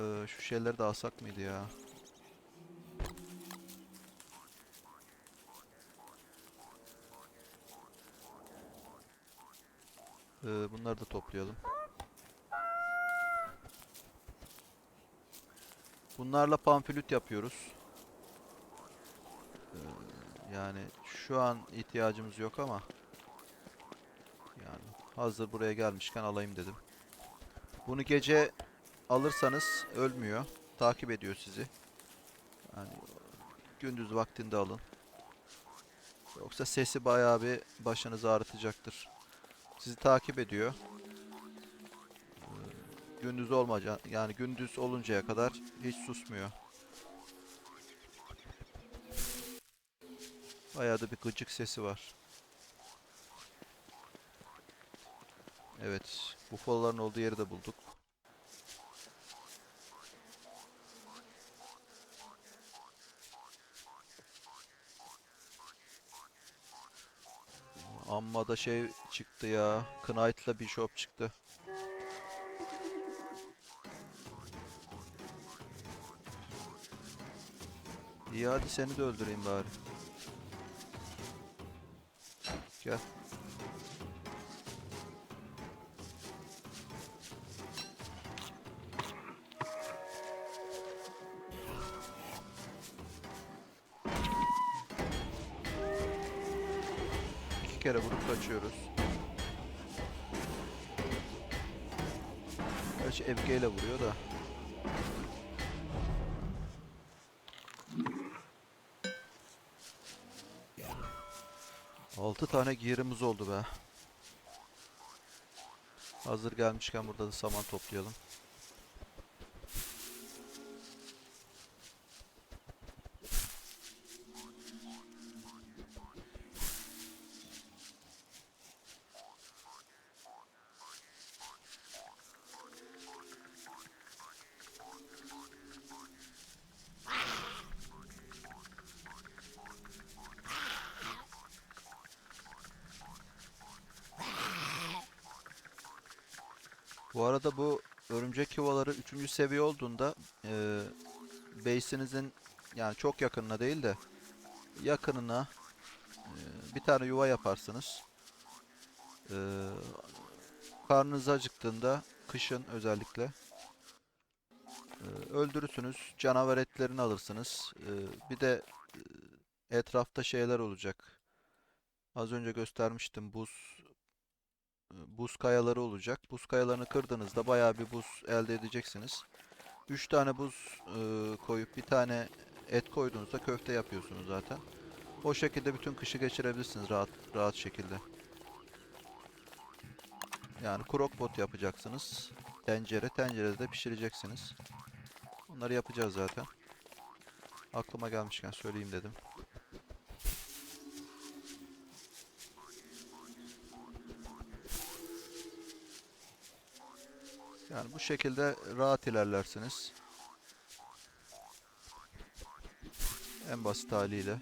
Ee, şu şeyleri de alsak mıydı ya? Ee, bunları da toplayalım. Bunlarla pamflüt yapıyoruz. Ee, yani şu an ihtiyacımız yok ama yani hazır buraya gelmişken alayım dedim. Bunu gece alırsanız ölmüyor. Takip ediyor sizi. Yani gündüz vaktinde alın. Yoksa sesi bayağı bir başınızı ağrıtacaktır. Sizi takip ediyor. Ee, Gündüz olmaca yani gündüz oluncaya kadar hiç susmuyor. Bayağı da bir gıcık sesi var. Evet, bufaloların olduğu yeri de bulduk. Amma da şey çıktı ya. Knight'la Bishop çıktı. İyi hadi seni de öldüreyim bari. Gel. Vurup kaçıyoruz. Gerçi Evge ile vuruyor da. Altı tane gear'ımız oldu be. Hazır gelmişken burada da saman toplayalım. Bu arada bu örümcek 3. seviye olduğunda eee base'inizin yani çok yakınına değil de yakınına eee, bir tane yuva yaparsınız. Eee karnınız acıktığında kışın özellikle eee, öldürürsünüz. Canavar etlerini alırsınız. Eee, bir de eee, etrafta şeyler olacak. Az önce göstermiştim buz e, buz kayaları olacak. Buz kayalarını kırdığınızda bayağı bir buz elde edeceksiniz. 3 tane buz e, koyup bir tane et koyduğunuzda köfte yapıyorsunuz zaten. O şekilde bütün kışı geçirebilirsiniz rahat rahat şekilde. Yani crockpot yapacaksınız. Tencere, tencerede de pişireceksiniz. Bunları yapacağız zaten. Aklıma gelmişken söyleyeyim dedim. Yani bu şekilde rahat ilerlersiniz. En basit haliyle.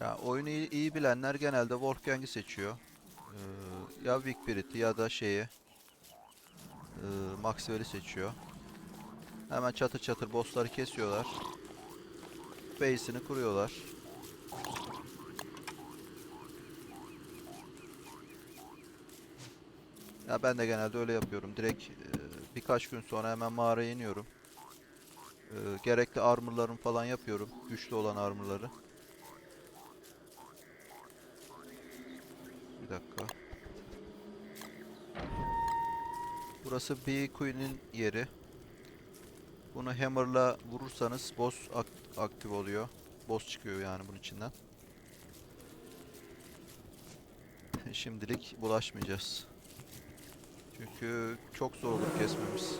Ya oyunu iyi, iyi bilenler genelde Wolfgang'i seçiyor. Ee, ya Vigbirit'i ya da şeyi ee, Maxwell'i seçiyor. Hemen çatır çatır bossları kesiyorlar. Base'ini kuruyorlar. Ya ben de genelde öyle yapıyorum. Direkt e, birkaç gün sonra hemen mağaraya iniyorum. E, gerekli armorlarımı falan yapıyorum. Güçlü olan armorları. Bir dakika. Burası Bee Queen'in yeri. Bunu hammer'la vurursanız boss ak- aktif oluyor. Boss çıkıyor yani bunun içinden. Şimdilik bulaşmayacağız. Çünkü çok zor olur kesmemiz.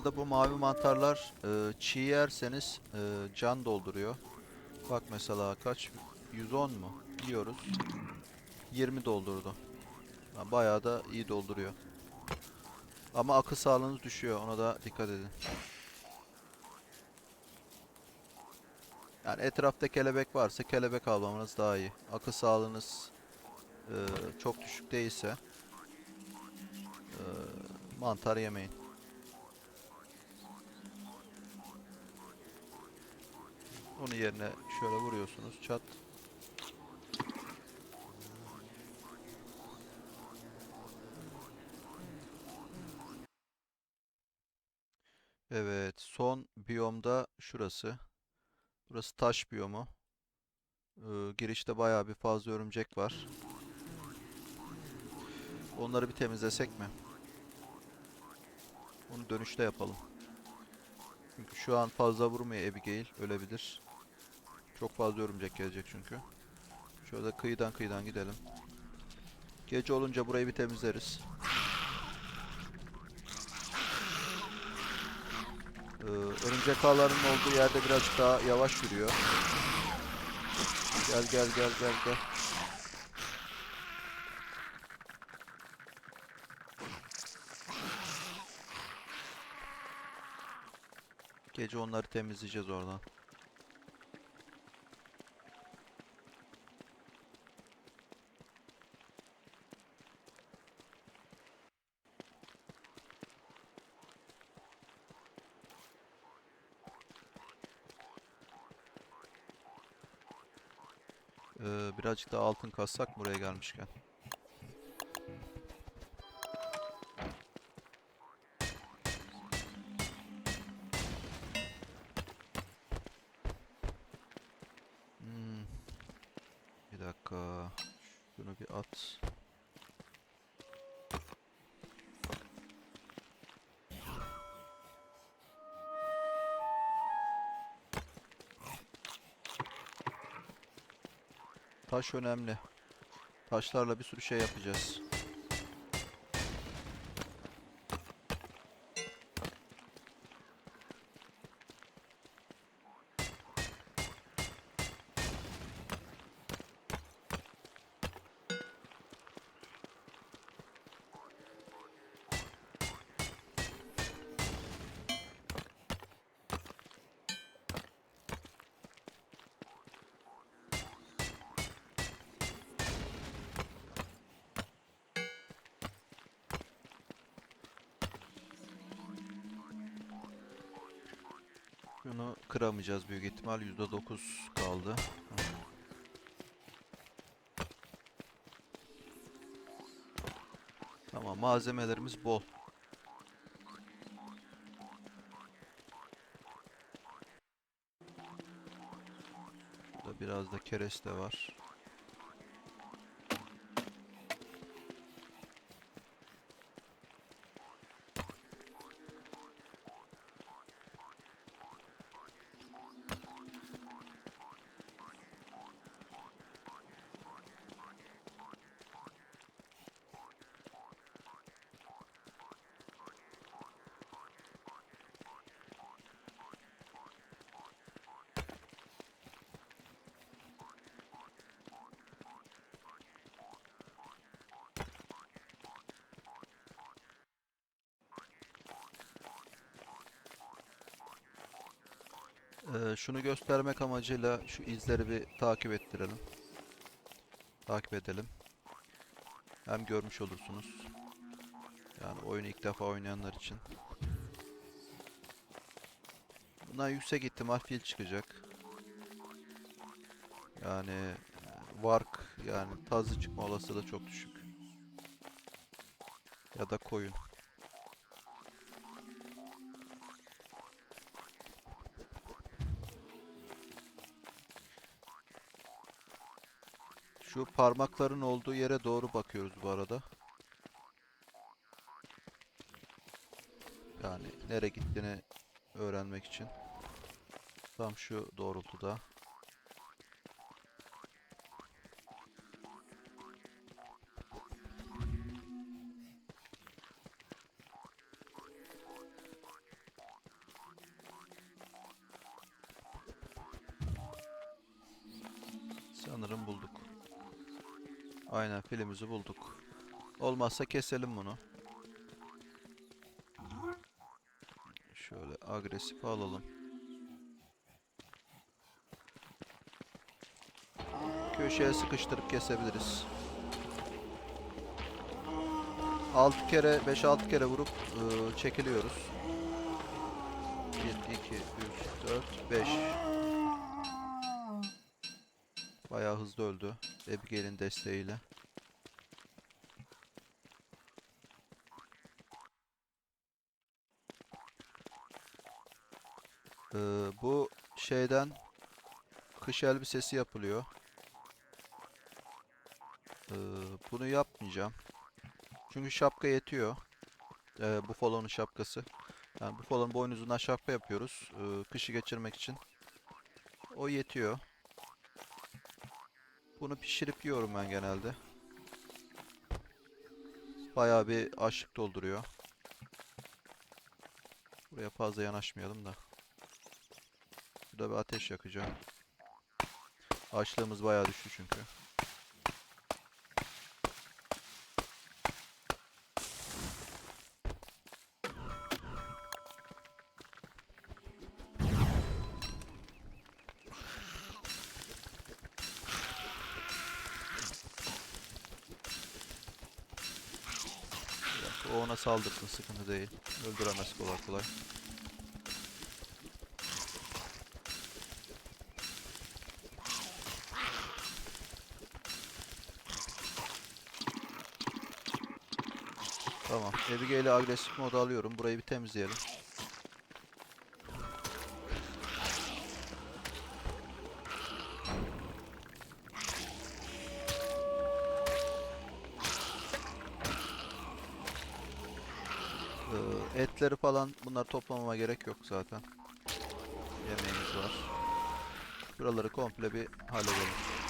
Arada bu mavi mantarlar e, çiğ yerseniz e, can dolduruyor. Bak mesela kaç? 110 mu? Yiyoruz. 20 doldurdu. Ha, Bayağı da iyi dolduruyor. Ama akıl sağlığınız düşüyor. Ona da dikkat edin. Yani etrafta kelebek varsa kelebek avlamanız daha iyi. Akıl sağlığınız e, çok düşük değilse e, mantar yemeyin. Onun yerine şöyle vuruyorsunuz çat. Evet, son biyomda şurası. Burası taş biyomu. Ee, girişte bayağı bir fazla örümcek var. Onları bir temizlesek mi? Onu dönüşte yapalım. Çünkü şu an fazla vurmuyor Abigail. Ölebilir. Çok fazla örümcek gelecek çünkü. Şöyle kıyıdan kıyıdan gidelim. Gece olunca burayı bir temizleriz. Ee, örümcek ağlarının olduğu yerde birazcık daha yavaş yürüyor. Gel gel gel gel gel. Gece onları temizleyeceğiz oradan. Ee, birazcık daha altın kassak buraya gelmişken. Hmm. Bir dakika. Şunu bir at. Taş önemli. Taşlarla bir sürü şey yapacağız. Bunu kıramayacağız büyük ihtimal. %9 kaldı. Tamam malzemelerimiz bol. Burada biraz da kereste var. Ee, şunu göstermek amacıyla şu izleri bir takip ettirelim. Takip edelim. Hem görmüş olursunuz. Yani oyunu ilk defa oynayanlar için. Bundan yüksek ihtimal fil çıkacak. Yani e, vark yani tazı çıkma olasılığı çok düşük. Ya da koyun. Şu parmakların olduğu yere doğru bakıyoruz bu arada. Yani nereye gittiğini öğrenmek için. Tam şu doğrultuda. Aynen filimizi bulduk. Olmazsa keselim bunu. Şöyle agresif alalım. Köşeye sıkıştırıp kesebiliriz. 6 kere 5-6 kere vurup ıı, çekiliyoruz. 1 2 3 4 5 Bayağı hızlı öldü. Abigail'in desteğiyle. Ee, bu şeyden kış elbisesi yapılıyor. Ee, bunu yapmayacağım. Çünkü şapka yetiyor. Ee, Buffalo'nun şapkası. Yani Buffalo'nun boynuzundan şapka yapıyoruz. ee, kışı geçirmek için. O yetiyor. Bunu pişirip yiyorum ben genelde. Bayağı bir açlık dolduruyor. Buraya fazla yanaşmayalım da. Burada bir ateş yakacağım. Açlığımız bayağı düştü çünkü. O ona saldırsın sıkıntı değil. Öldüremez kolay kolay. Tamam. Abigail'i agresif moda alıyorum. Burayı bir temizleyelim. Ee, etleri falan bunlar toplamama gerek yok zaten. Yemeğimiz var. Buraları komple bir halledelim.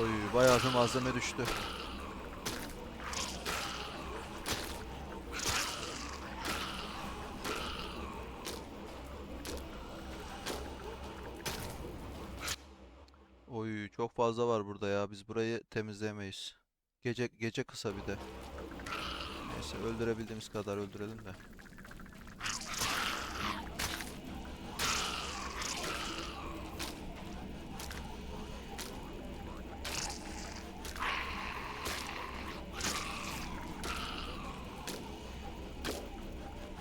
Oy bayağı bir malzeme düştü. Oy çok fazla var burada ya. Biz burayı temizleyemeyiz. Gece gece kısa bir de. Neyse öldürebildiğimiz kadar öldürelim de.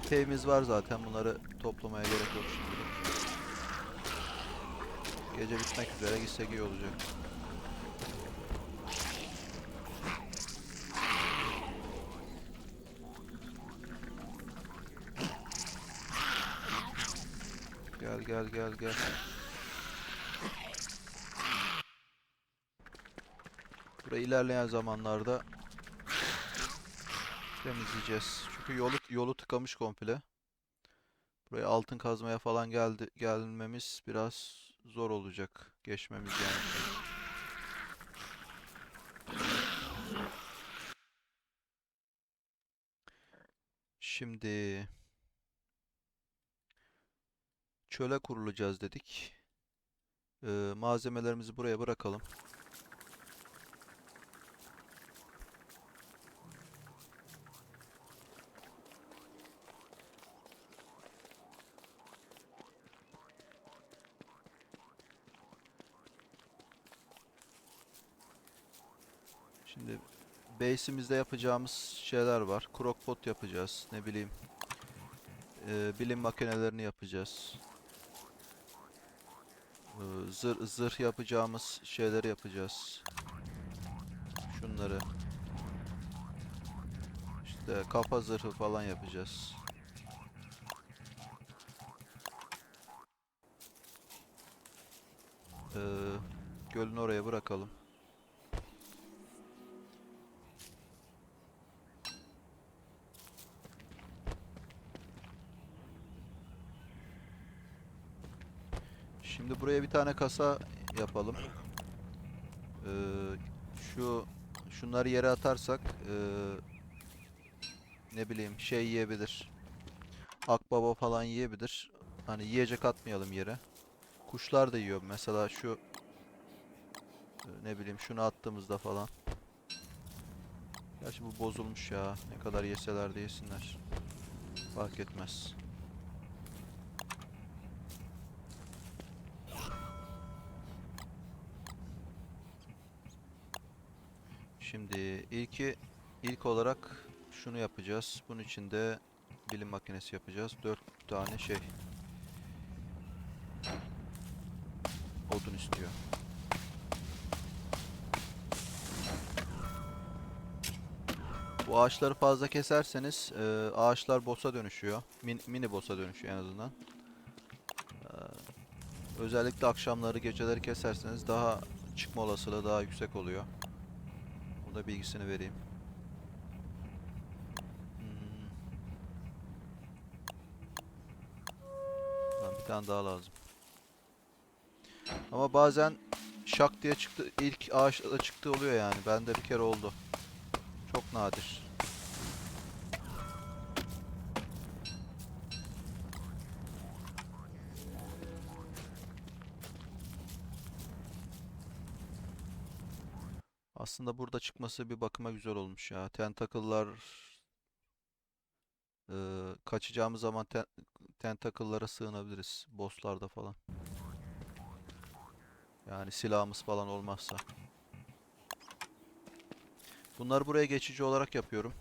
Teyimiz var zaten. Bunları toplamaya gerek yok şimdi. Gece bitmek üzere gitsek iyi olacak. Gel gel gel gel. Burayı ilerleyen zamanlarda temizleyeceğiz. Çünkü yolu yolu tıkamış komple. Buraya altın kazmaya falan geldi gelmemiz biraz zor olacak. Geçmemiz yani. Şimdi çöle kurulacağız dedik. Ee, malzemelerimizi buraya bırakalım. Şimdi base'imizde yapacağımız şeyler var. Crockpot yapacağız. Ne bileyim. Ee, bilim makinelerini yapacağız. Ee, zırh, zırh yapacağımız şeyleri yapacağız. Şunları. İşte kafa zırhı falan yapacağız. Ee, gölün oraya bırakalım. Şimdi buraya bir tane kasa yapalım. Ee, Şu şunları yere atarsak eee, ne bileyim şey yiyebilir. Akbaba falan yiyebilir. Hani yiyecek atmayalım yere. Kuşlar da yiyor. Mesela şu e, ne bileyim şunu attığımızda falan. Gerçi bu bozulmuş ya. Ne kadar yeseler de yesinler. Fark etmez. Şimdi ilki ilk olarak şunu yapacağız. Bunun için de bilim makinesi yapacağız. 4 tane şey odun istiyor. Bu ağaçları fazla keserseniz e, ağaçlar boss'a dönüşüyor. Min- mini boss'a dönüşüyor en azından. E, özellikle akşamları geceleri keserseniz daha çıkma olasılığı daha yüksek oluyor. Bunu da bilgisini vereyim. Hmm. Lan bir tane daha lazım. Ama bazen şak diye çıktı ilk ağaçta çıktı oluyor yani. Bende bir kere oldu. Çok nadir. Aslında burada çıkması bir bakıma güzel olmuş ya. Tentacle'lar eee, kaçacağımız zaman ten tentacle'lara sığınabiliriz. Boss'larda falan. Yani silahımız falan olmazsa. Bunları buraya geçici olarak yapıyorum.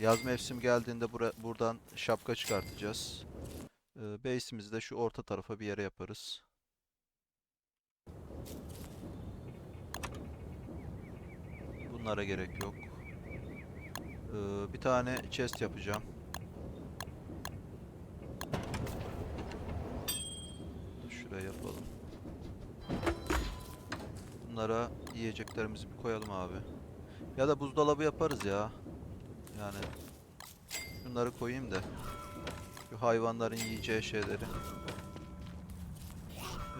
Yaz mevsim geldiğinde bura buradan şapka çıkartacağız. Eee base'imizi de şu orta tarafa bir yere yaparız. Bunlara gerek yok. Ee, bir tane chest yapacağım. Şuraya yapalım. Bunlara yiyeceklerimizi bir koyalım abi. Ya da buzdolabı yaparız ya. Yani şunları koyayım da. Şu hayvanların yiyeceği şeyleri.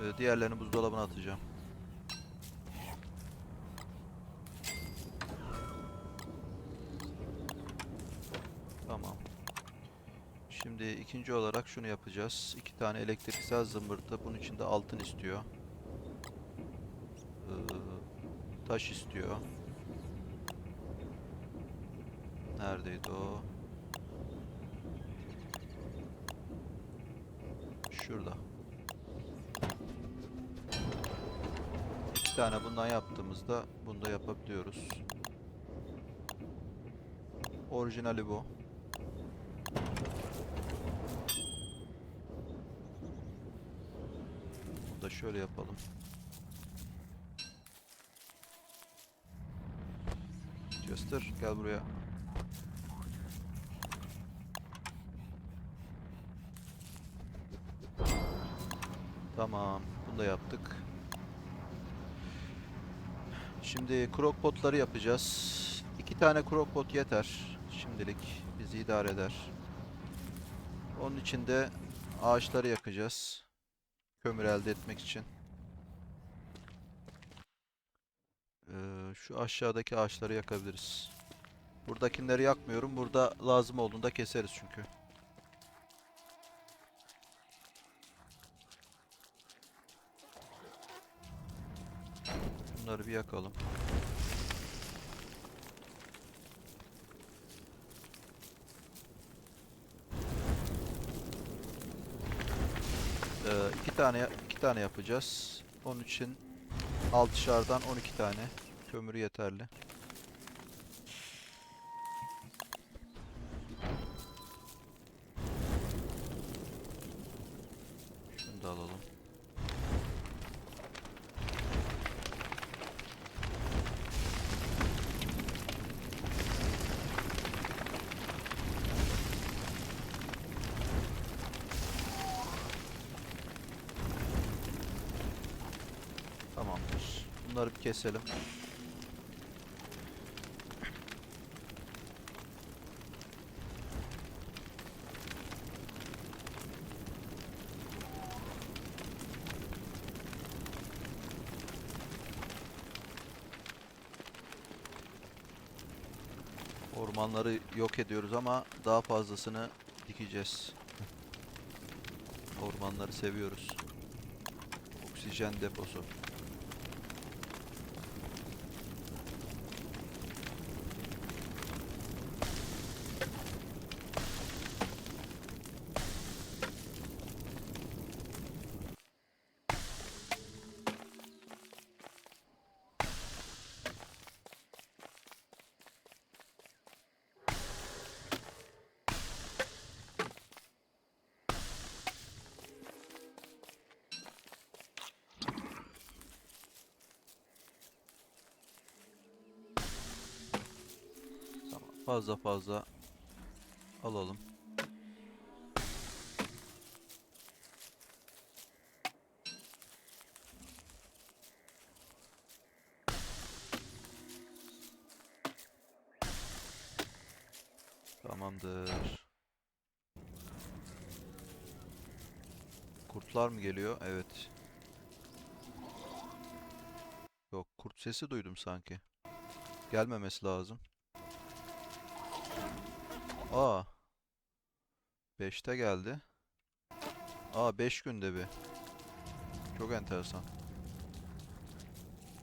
Ee, diğerlerini buzdolabına atacağım. Tamam. Şimdi ikinci olarak şunu yapacağız. İki tane elektriksel zımbırtı. Bunun için de altın istiyor. Ee, taş istiyor. Neredeydi o? Şurada. İki tane bundan yaptığımızda bunu da yapabiliyoruz. Orijinali bu. Da şöyle yapalım. Chester gel buraya. Tamam, bunu da yaptık. Şimdi crockpotları yapacağız. İki tane crockpot yeter. Şimdilik bizi idare eder. Onun için de ağaçları yakacağız. Kömür elde etmek için. Ee, şu aşağıdaki ağaçları yakabiliriz. Buradakileri yakmıyorum. Burada lazım olduğunda keseriz çünkü. Bunları bir yakalım. Ee, iki tane iki tane yapacağız. Onun için altışardan 12 tane kömür yeterli. keselim. Ormanları yok ediyoruz ama daha fazlasını dikeceğiz. Ormanları seviyoruz. Oksijen deposu. Fazla fazla alalım. Tamamdır. Kurtlar mı geliyor? Evet. Yok, kurt sesi duydum sanki. Gelmemesi lazım. Aa. 5'te geldi. Aa 5 günde bir. Çok enteresan.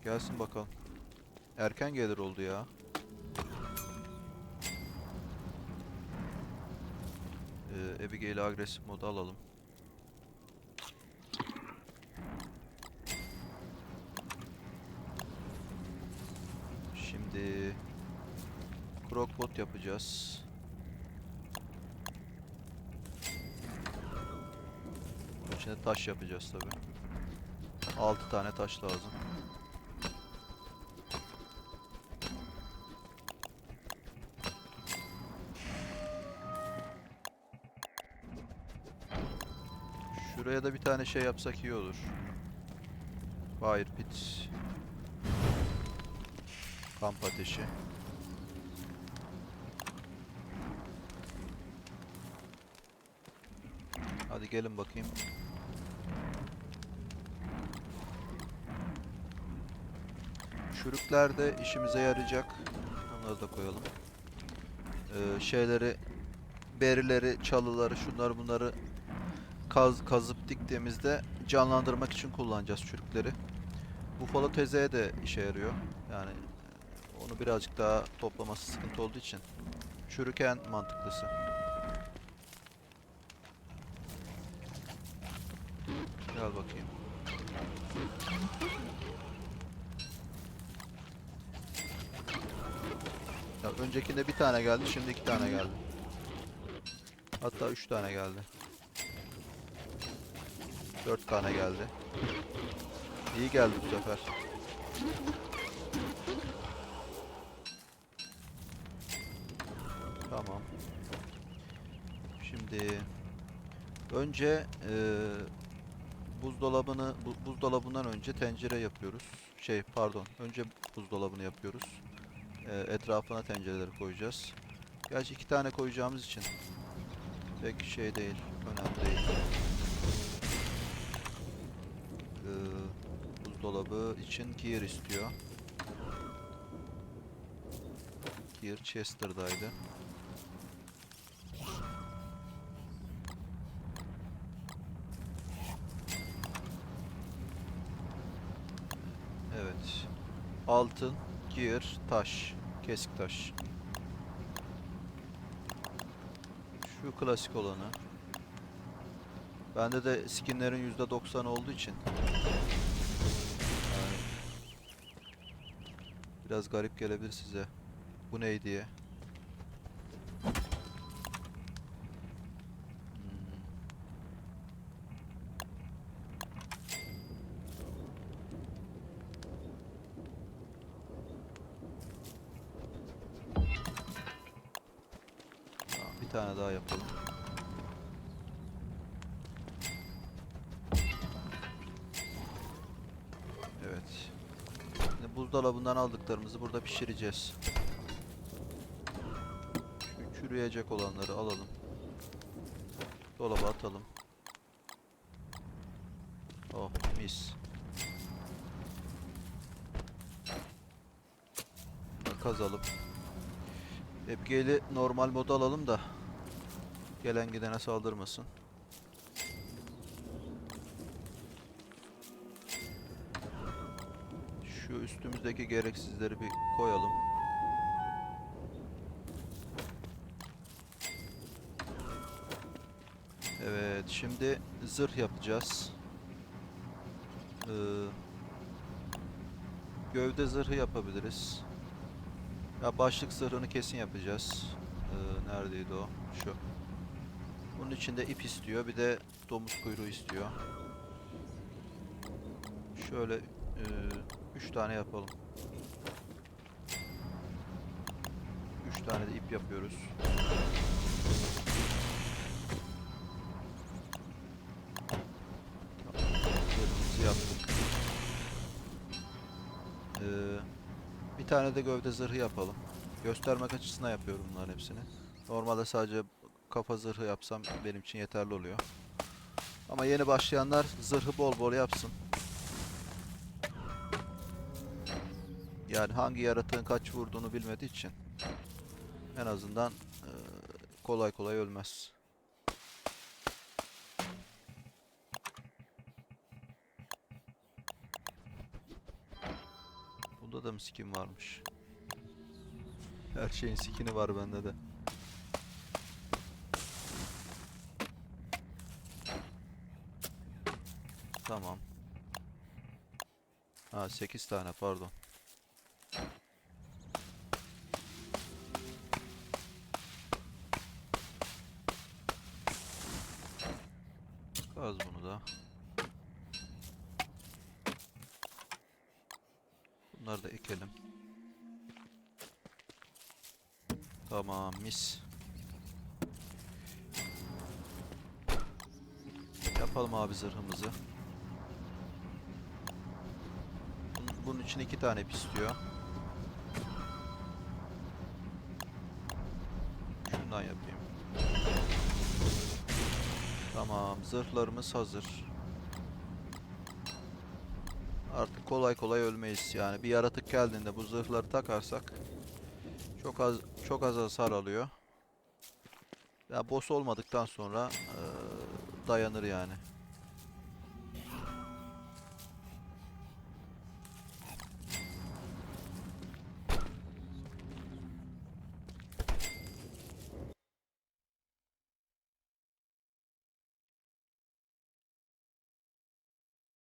Gelsin bakalım. Erken gelir oldu ya. Ee, Abigail'i agresif moda alalım. Şimdi Crockpot yapacağız. İçine taş yapacağız tabi. 6 tane taş lazım. Şuraya da bir tane şey yapsak iyi olur. Fire pit. Kamp ateşi. Hadi gelin bakayım. Çürükler de işimize yarayacak. Onları da koyalım. Ee, şeyleri, berileri, çalıları, şunları bunları kaz, kazıp diktiğimizde canlandırmak için kullanacağız çürükleri. Bufalo tezeye de işe yarıyor. Yani onu birazcık daha toplaması sıkıntı olduğu için çürük en mantıklısı. Gel bakayım. Öncekinde bir tane geldi, şimdi iki tane geldi. Hatta üç tane geldi. Dört tane geldi. İyi geldi bu sefer. Tamam. Şimdi önce eee buzdolabını bu, buzdolabından önce tencere yapıyoruz. Şey pardon. Önce buzdolabını yapıyoruz. Eee, etrafına tencereleri koyacağız. Gerçi iki tane koyacağımız için pek şey değil. Önemli değil. Eee, buzdolabı için gear istiyor. Gear Chester'daydı. Evet. Altın, gear, taş. Kesik taş. Şu klasik olanı. Bende de skinlerin %90 olduğu için. Yani biraz garip gelebilir size. Bu ne diye. Hmm. Tamam, bir tane daha yapalım. Evet. Şimdi buzdolabından aldıklarımızı burada pişireceğiz. Şu çürüyecek olanları alalım. Dolaba atalım. Oh mis. Kazalım. Abigail'i normal moda alalım da gelen gidene saldırmasın. Şu üstümüzdeki gereksizleri bir koyalım. Evet, şimdi zırh yapacağız. Ee, gövde zırhı yapabiliriz. Ya başlık zırhını kesin yapacağız. Ee, neredeydi o? Şu. Bunun içinde ip istiyor, bir de domuz kuyruğu istiyor. Şöyle 3 tane yapalım. 3 tane de ip yapıyoruz. Ee, bir tane de gövde zırhı yapalım. Göstermek açısından yapıyorum bunların hepsini. Normalde sadece kafa zırhı yapsam benim için yeterli oluyor. Ama yeni başlayanlar zırhı bol bol yapsın. Yani hangi yaratığın kaç vurduğunu bilmediği için en azından eee, kolay kolay ölmez. Bunda da mı skin varmış? Her şeyin skini var bende de. Tamam. Ha 8 tane pardon. Kaz bunu da. Bunları da ekelim. Tamam mis. Yapalım abi zırhımızı. Bunun, için iki tane ip istiyor. Şundan yapayım. Tamam, zırhlarımız hazır. Artık kolay kolay ölmeyiz yani. Bir yaratık geldiğinde bu zırhları takarsak çok az çok az hasar alıyor. Ya boss olmadıktan sonra eee, dayanır yani.